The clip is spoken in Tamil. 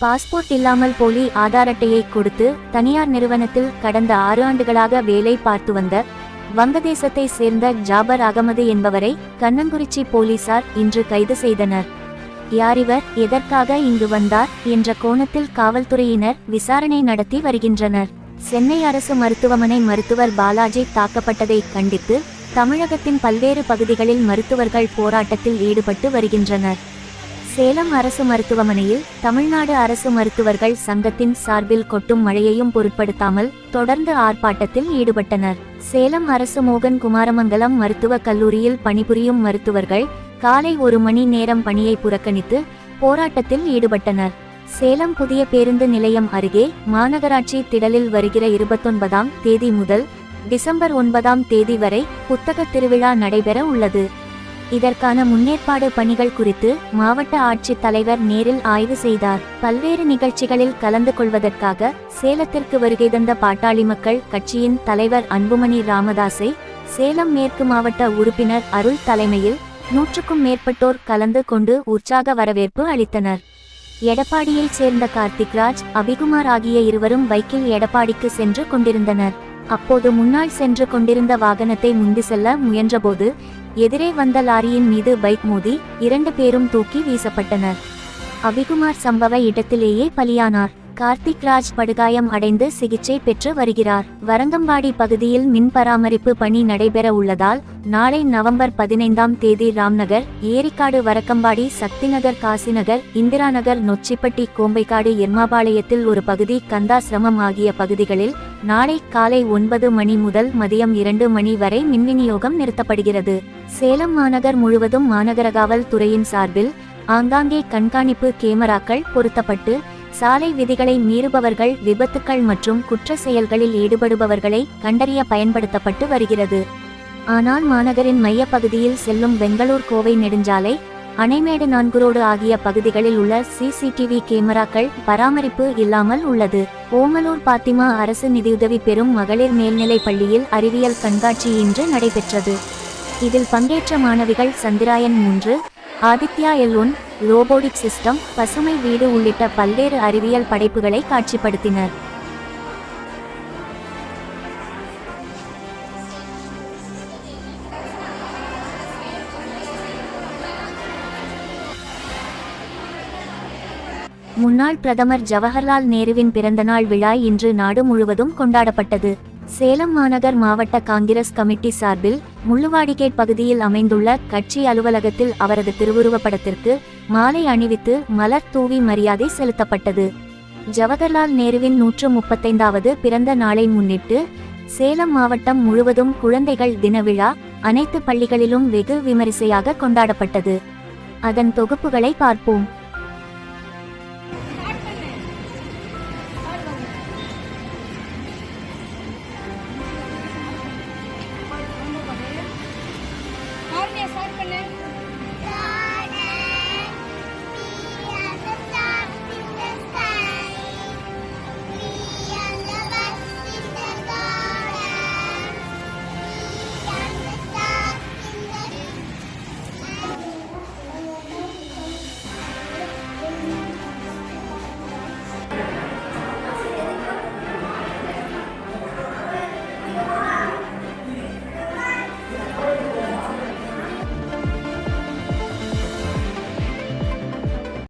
பாஸ்போர்ட் இல்லாமல் போலி ஆதார் அட்டையை கொடுத்து தனியார் நிறுவனத்தில் கடந்த ஆறு ஆண்டுகளாக வேலை பார்த்து வந்த வங்கதேசத்தை சேர்ந்த ஜாபர் அகமது என்பவரை கண்ணங்குறிச்சி போலீசார் இன்று கைது செய்தனர். யாரிவர் எதற்காக இங்கு வந்தார்? என்ற கோணத்தில் காவல்துறையினர் விசாரணை நடத்தி வருகின்றனர். சென்னை அரசு மருத்துவமனை மருத்துவர் பாலாஜி தாக்கப்பட்டதை கண்டித்து தமிழகத்தின் பல்வேறு பகுதிகளில் மருத்துவர்கள் போராட்டத்தில் ஈடுபட்டு வருகின்றனர். சேலம் அரசு மருத்துவமனையில் தமிழ்நாடு அரசு மருத்துவர்கள் சங்கத்தின் சார்பில் கொட்டும் மழையையும் பொருட்படுத்தாமல் தொடர்ந்து ஆர்ப்பாட்டத்தில் ஈடுபட்டனர். சேலம் அரசு மோகன் குமாரமங்கலம் மருத்துவக் கல்லூரியில் பணிபுரியும் மருத்துவர்கள் காலை ஒரு மணி நேரம் பணியை புறக்கணித்து போராட்டத்தில் ஈடுபட்டனர். சேலம் புதிய பேருந்து நிலையம் அருகே மாநகராட்சி திடலில் வருகிற இருபத்தொன்பதாம் தேதி முதல் டிசம்பர் ஒன்பதாம் தேதி வரை புத்தக திருவிழா நடைபெற உள்ளது. இதற்கான முன்னேற்பாடு பணிகள் குறித்து மாவட்ட ஆட்சித் தலைவர் நேரில் ஆய்வு செய்தார். பல்வேறு நிகழ்ச்சிகளில் கலந்து கொள்வதற்காக சேலத்திற்கு வருகை தந்த பாட்டாளி மக்கள் கட்சியின் தலைவர் அன்புமணி ராமதாஸை சேலம் மேற்கு மாவட்ட உறுப்பினர் அருள் தலைமையில் நூற்றுக்கும் மேற்பட்டோர் கலந்து கொண்டு உற்சாக வரவேற்பு அளித்தனர். எடப்பாடியைச் சேர்ந்த கார்த்திக்ராஜ் அபிகுமார் ஆகிய இருவரும் பைக்கில் எடப்பாடிக்கு சென்று கொண்டிருந்தனர். அப்போது முன்னால் சென்று கொண்டிருந்த வாகனத்தை முந்தி செல்ல முயன்றபோது எதிரே வந்த லாரியின் மீது பைக் மோதி இரண்டு பேரும் தூக்கி வீசப்பட்டனர். அபிகுமார் சம்பவ இடத்திலேயே பலியானார். கார்த்திக் ராஜ் படுகாயம் அடைந்து சிகிச்சை பெற்று வருகிறார். வரங்கம்பாடி பகுதியில் மின் பராமரிப்பு பணி நடைபெற உள்ளதால் நாளை நவம்பர் பதினைந்தாம் தேதி ராம்நகர் ஏரிக்காடு வரக்கம்பாடி சக்திநகர் காசிநகர் இந்திரா நகர் நொச்சிப்பட்டி கோம்பைக்காடு எர்மாபாளையத்தில் ஒரு பகுதி கந்தாசிரமம் ஆகிய பகுதிகளில் நாளை காலை ஒன்பது மணி முதல் மதியம் இரண்டு மணி வரை மின் விநியோகம் நிறுத்தப்படுகிறது. சேலம் மாநகர் முழுவதும் மாநகர காவல் துறையின் சார்பில் ஆங்காங்கே கண்காணிப்பு கேமராக்கள் பொருத்தப்பட்டு சாலை விதிகளை மீறுபவர்கள் விபத்துக்கள் மற்றும் குற்ற செயல்களில் ஈடுபடுபவர்களை கண்டறிய பயன்படுத்தப்பட்டு வருகிறது. ஆனால் மாநகரின் மையப்பகுதியில் செல்லும் பெங்களூர் கோவை நெடுஞ்சாலை அணைமேடு நான்குரோடு ஆகிய பகுதிகளில் உள்ள சிசிடிவி கேமராக்கள் பராமரிப்பு இல்லாமல் உள்ளது. ஓமலூர் பாத்திமா அரசு நிதியுதவி பெறும் மகளிர் மேல்நிலைப் பள்ளியில் அறிவியல் கண்காட்சி இன்று நடைபெற்றது. இதில் பங்கேற்ற மாணவிகள் சந்திராயன் மூன்று Aditya L one robotic system பசுமை வீடு உள்ளிட்ட பல்வேறு அறிவியல் படைப்புகளை காட்சிப்படுத்தினர். முன்னாள் பிரதமர் ஜவஹர்லால் நேருவின் பிறந்தநாள் விழா இன்று நாடு முழுவதும் கொண்டாடப்பட்டது. சேலம் மாநகர் மாவட்ட காங்கிரஸ் கமிட்டி சார்பில் முள்ளுவாடிகேட் பகுதியில் அமைந்துள்ள கட்சி அலுவலகத்தில் அவரது திருவுருவப்படத்திற்கு மாலை அணிவித்து மலர் தூவி மரியாதை செலுத்தப்பட்டது. ஜவஹர்லால் நேருவின் நூற்று முப்பத்தைந்தாவது பிறந்த நாளை முன்னிட்டு சேலம் மாவட்டம் முழுவதும் குழந்தைகள் தின விழா அனைத்து பள்ளிகளிலும் வெகு விமரிசையாக கொண்டாடப்பட்டது. அதன் தொகுப்புகளை பார்ப்போம். Amen.